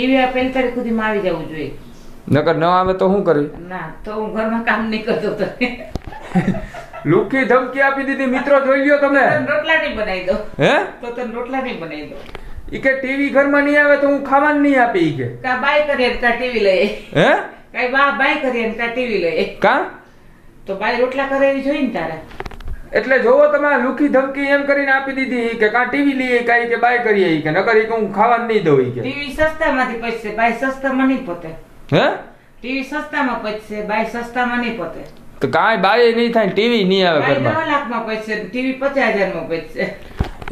TV આપેલ તારીખ સુધીમાં આવી જવું જોઈએ. નકર ન આવે તો શું કરી ના તો હું ઘરમાં કામ નહીં કરતો તો. લુખી ધમકી આપી દીધી મિત્રો જોઈ લ્યો તમે રોટલા નહીં બનાવી દો હે? તો તને રોટલા નહીં બનાવી દો ઈ કે ટીવી ઘરમાં નહીં આવે તો હું ખાવાનું નહીં આપી ઈ કે. કા બાય કરીએ કા ટીવી લઈએ. હે? કઈ બા બાય કરીએ કા ટીવી લઈએ. કા? તો બાય રોટલા કરે એવી જોઈએ ને તારે. એટલે જોવો તમે લુખી ધમકી એમ કરીને આપી દીધી કે કા ટીવી લઈએ કાઈ કે બાય કરીએ કે નકર કે હું ખાવા નહીં દઉં કે. ટીવી સસ્તામાંથી પચશે બાય સસ્તામાં નહીં પોતે. હે? ટીવી સસ્તામાં પચશે બાય સસ્તામાં નહીં પોતે. તો કાંઈ બાય નહીં થાય ટીવી નહીં આવે ઘરમાં. નવ લાખમાં પચશે ટીવી પચાસ હજારમાં પચશે.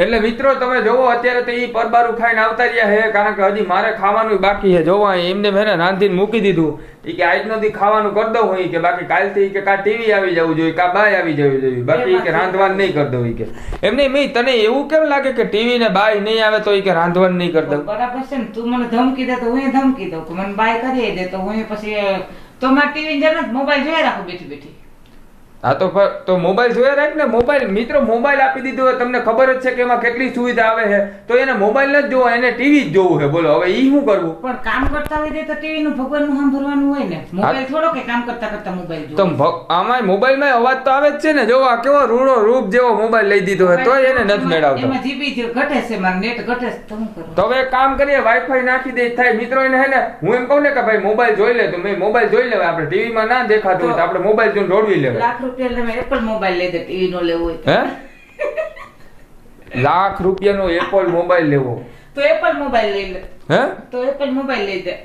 એટલે મિત્રો તમે જોવો અત્યારે તો એ પરબારું ખાઈને આવતા રહ્યા હે કારણ કે હજી મારે ખાવાનું બાકી છે. જોવા એમને મેં રાંધીને મૂકી દીધું. એ કે આજનો દી ખાવાનું કરી દઉં હોય કે. બાકી કાલથી કે કા ટીવી આવી જવું જોઈએ કા બાય આવી જવું જોઈએ. બાકી કે રાંધવાનું નહીં કરી દઉં કે. એમને મેં તને એવું કેમ લાગે કે ટીવી ને બાય નહીં આવે તો એ કે રાંધવાનું નહીં કરી દઉં? બરાબર છે ને તું મને ધમકી દે તો હું ધમકી દઉં. મને બાય કરી દે તો હું પછી તો મારે ટીવી જરૂર મોબાઈલ જોયા રાખું બેઠી બેઠી. હા તો તો મોબાઈલ જોયા રાખ ને મોબાઈલ. મિત્રો મોબાઈલ આપી દીધો હોય તમને ખબર જ છે કે એમાં કેટલી સુવિધા આવે છે. તો એને મોબાઈલ ન જ જોવો એને ટીવી જ જોવું છે. બોલો હવે ઈ શું કરવું? પણ કામ કરતા હોય તો ટીવી નું ભગવાનનું સાંભળવાનું હોય ને. મોબાઈલ થોડો કે કામ કરતા કરતા મોબાઈલ તો આમાં મોબાઈલમાં અવાજ તો આવે જ છે ને. જો આ કેવો રૂડો રૂપ જેવો મોબાઈલ લઈ દીધો હોય તોય એને નથી મેળવતો. એમાં જીબી ઘટે છે મારે નેટ ઘટે છે તો તો હવે કામ કરીએ વાઈફાઈ નાખી દે થાય. મિત્રો એને હે ને હું એમ કહું ને કે ભાઈ મોબાઈલ જોઈ લે તો. મેં મોબાઈલ જોઈ લેવાય. આપણે ટીવીમાં ના દેખાતું હોય તો આપણે મોબાઈલ જોઈને રોડવી લેવાય. લાખ રૂપિયા તમે એપલ મોબાઈલ લઈ દે ટીવી નો લેવો. હે? લાખ રૂપિયાનો એપલ મોબાઈલ લેવો. તો એપલ મોબાઈલ લઈ લે. હે? તો એપલ મોબાઈલ લઈ દે.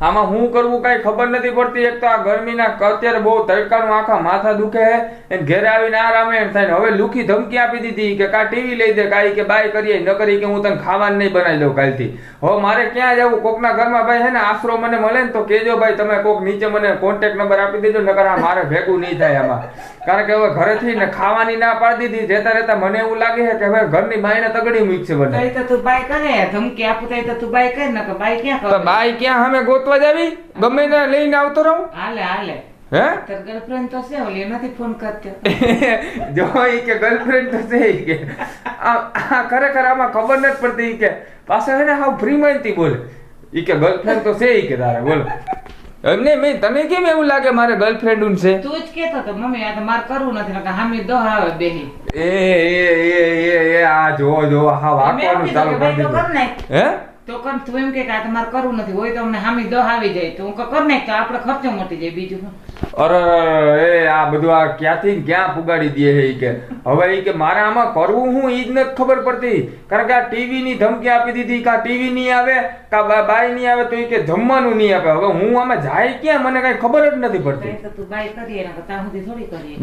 આમાં હું કરવું કઈ ખબર નથી પડતી. એક તો આ ગરમીના અત્યારે બહુ તડકાનું આખા માથા દુખે છે. એને ઘરે આવીને આ રામાયણ થાય હવે લુખી ધમકી આપી દીધી કે કા ટીવી લઈ દે કાંઈ કે બાય કરીએ ન કરી કે હું તને ખાવાનું નહીં બનાવી દઉં કાલથી. હવે મારે ક્યાં જવું? કોકના ઘરમાં ભાઈ હે ને આશરો મને મળે ને તો કેજો ભાઈ તમે કોક નીચે મને કોન્ટેક્ટ નંબર આપી દેજો નકર આ મારે ભેગું નહીં થાય આમાં. કારણ કે હવે ઘરેથી ને ખાવાની ના પાડી દીધી રહેતા રહેતા મને એવું લાગે છે કે હવે ઘરની માયને તગડી મૂકશે છે બધા તો તું બાય કરે ધમકી આપું તો તું બાય કરે ને બાય ક્યાં બાય ક્યાં અમે ગોત ગોતવા જાવી ગમે ને લઈને આવતો રહું? હાલે હાલે. હે? તાર ગર્લફ્રેન્ડ તો છે ઓલી નથી ફોન કરતો. જો ઈ કે ગર્લફ્રેન્ડ તો છે ઈ કે. આ આ ખરેખર આમાં ખબર નથી પડતી કે પાછા હે ને હાવ ફ્રી માહિતી બોલે. ઈ કે ગર્લફ્રેન્ડ તો છે ઈ કે તારે બોલો. એમને મેં તને કેમ એવું લાગે મારે ગર્લફ્રેન્ડ છે? તું જ કેતો તો મમ્મી આ તો મારે કરવું નથી નકર હામી દો બેહી. એ એ એ એ એ આ જો જો હા વાંકવાનું ચાલુ કર દીધું. હે? તો કર તું એમ કે આ તો કરવું નથી, હોય તો અમને હામી દહ આવી જાય. તો હું કર નાખ તો આપણે ખર્ચો મટી જાય બીજું? અરે એ આ બધું આ ક્યાંથી ક્યાં પુગાડી દે હે કે? હવે એ કે મારે આમાં કરવું હું એ જ નથી ખબર પડતી. કારણ કે આ ટીવી ની ધમકી આપી દીધી, કા ટીવી નહીં આવે? કા બાઈ નહીં આવે તો કે જમવાનું નહીં આપે. હવે હું આમાં જાય ક્યાં? મને કઈ ખબર જ નથી પડતી.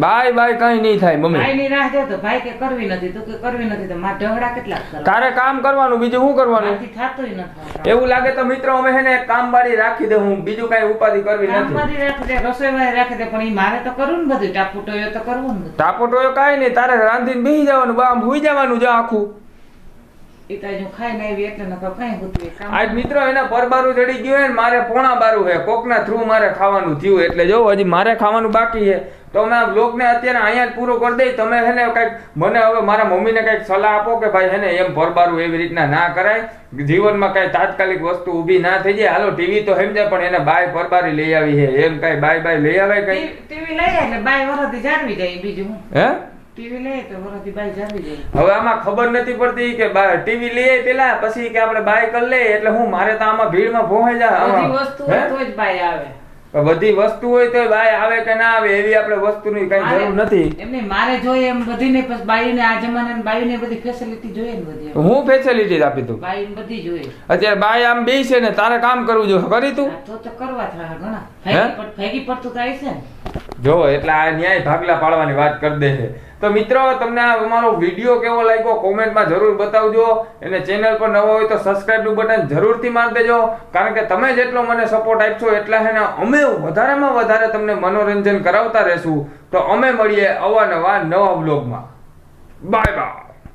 બાય બાય કઈ નહીં થાય મમ્મી. ની રાહ જો તો ભાઈ કે કરવી નથી તું કે કરવી નથી તો મારે ઢગડા કેટલા તારે કામ કરવાનું બીજું શું કરવાનું? થતું નથી એવું લાગે તો મિત્રો અમે હે ને કામ બારી રાખી દે હું બીજું કઈ ઉપાધિ કરવી નથી. કામવાળી રાખી દે રસોઈ વાળી રાખી દે પણ ઈ મારે તો કરવું ને બધું. ટાપુટોયો તો કરવું ને બધું. ટાપો ટોયો કાંઈ નહીં તારે રાંધીને બેસી જવાનું બામ હુઈ જવાનું જો આખું. આજ મિત્રો એના પરબારું ચડી ગયું ને મારે પોણા બારું હે. કોકના થ્રુ મારે ખાવાનું થયું એટલે જો હજી મારે ખાવાનું બાકી છે. તો મેં આ બ્લોગને અત્યારે અહીંયા જ પૂરો કરી દઈ. તમે હે ને કંઈક મને હવે મારા મમ્મીને કંઈક સલાહ આપો કે ભાઈ હે ને એમ પરબારું એવી રીતના ના કરાય. જીવનમાં કઈ તાત્કાલિક વસ્તુ ઊભી ના થઈ જાય. હાલો ટીવી તો સમજે પણ એને બાય પરબારી લઈ આવી છે. એમ કઈ બાય બાય લઈ આવે કઈ? ટીવી લઈ આવે બાય વરસથી જાળવી જાય બીજું. હું? હવે આમાં ખબર નથી પડતી કે ટીવી લઈએ પેલા પછી કે આપણે બાય કરી લઈએ એટલે હું મારે તો આમાં ભીડમાં ભોંહાઈ જાય બધી વસ્તુ તો જ બાય આવે. બધી વસ્તુ હોય તો બાય આવે કે ના આવે એવી આપણે વસ્તુની કઈ જરૂર નથી. એમને મારે જોઈએ એમ બધી ને પછી બાયુને આ જમાનાની બાયુને બધી ફેસિલિટી જોઈએ ને બધી હું ફેસિલિટી આપી તું બાયુને બધી જોઈએ. અત્યારે બાય આમ બે છે ને તારે કામ કરવું જોઈએ. કરી તું. તો તો કરવા થાય ઘણા ભેગી પડતું થાય છે જો એટલે આ ન્યાય ભાગલા પાડવાની વાત કરી દે છે. તો મિત્રો, તમને અમારો વીડિયો કેવો લાગ્યો કોમેન્ટમાં જરૂર બતાવજો. અને ચેનલ પર નવો હોય તો સબસ્ક્રાઇબનું બટન જરૂરથી મારી દેજો. કારણ કે તમે જેટલો મને સપોર્ટ આપશો એટલા હેને અમે વધારેમાં વધારે તમને મનોરંજન કરાવતા રહેશું. તો અમે મળીએ અવાનવા નવા બ્લોગમાં બાય બાય